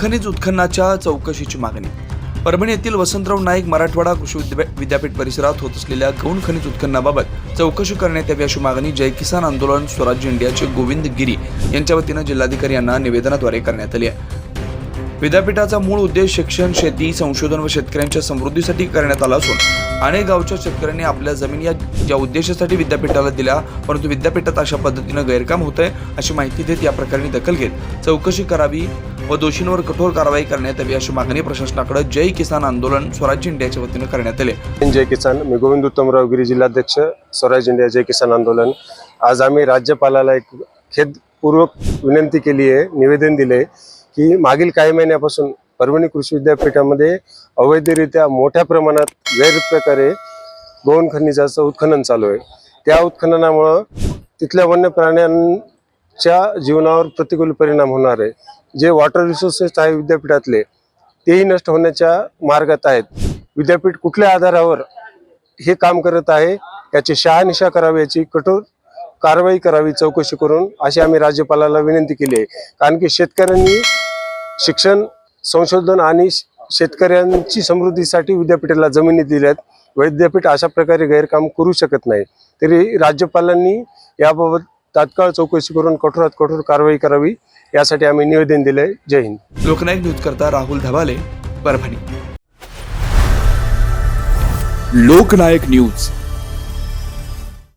खनिज उत्खननाच्या चौकशीची मागणी. परभणी येथील वसंतराव नाईक मराठवाडा कृषी विद्यापीठ परिसरात होत असलेल्या गौण खनिज उत्खननाबाबत चौकशी करण्यात यावी अशी मागणी जय किसान आंदोलन स्वराज्य इंडियाचे गोविंद गिरी यांच्या वतीनं जिल्हाधिकारी यांना निवेदनाद्वारे करण्यात आली आहे. विद्यापीठाचा मूळ उद्देश शिक्षण शेती संशोधन व शेतकऱ्यांच्या समृद्धीसाठी करण्यात आला असून अनेक गावच्या शेतकऱ्यांनी आपल्या जमीन या ज्या उद्देशासाठी विद्यापीठाला दिल्या परंतु विद्यापीठात अशा पद्धतीनं गैरकाम होत आहे अशी माहिती देत या प्रकरणी दखल घेत चौकशी करावी व दोषींवर कठोर कारवाई करण्यात यावी अशी मागणी प्रशासनाकडे जय किसान आंदोलन स्वराज्य इंडियाच्या वतीनं करण्यात आले. जय किसान मी गोविंद उत्तमराव गिरी जिल्हाध्यक्ष स्वराज इंडिया जय किसान आंदोलन. आज आम्ही राज्यपालाला एक खेदपूर्वक विनंती केली आहे निवेदन दिले की मागील काही महिन्यापासून परभणी कृषी विद्यापीठामध्ये अवैधरित्या मोठ्या प्रमाणात गैरप्रकारे गोवन खनिजाचं उत्खनन चालू आहे. त्या उत्खननामुळं तिथल्या वन्य च्या जीवनावर प्रतिकूल परिणाम होणार आहे. जे वॉटर रिसोर्सेस आहे विद्यापीठातले तेही नष्ट होण्याच्या मार्गात आहेत. विद्यापीठ कुठल्या आधारावर हे काम करत आहे याची शहानिशा करावी याची कठोर कारवाई करावी चौकशी करून अशी आम्ही राज्यपालाला विनंती केली आहे. कारण की शेतकऱ्यांनी शिक्षण संशोधन आणि श- शेतकऱ्यांची समृद्धीसाठी विद्यापीठाला जमिनी दिल्यात विद्यापीठ अशा प्रकारे गैरकाम करू शकत नाही. तरी राज्यपालांनी याबाबत तात्काळ चौकशी करून कठोरात कठोर कारवाई करावी यासाठी आम्ही निवेदन दिले जय हिंद. लोकनायक न्यूज करता राहुल धबाले परभणी. लोकनायक न्यूज.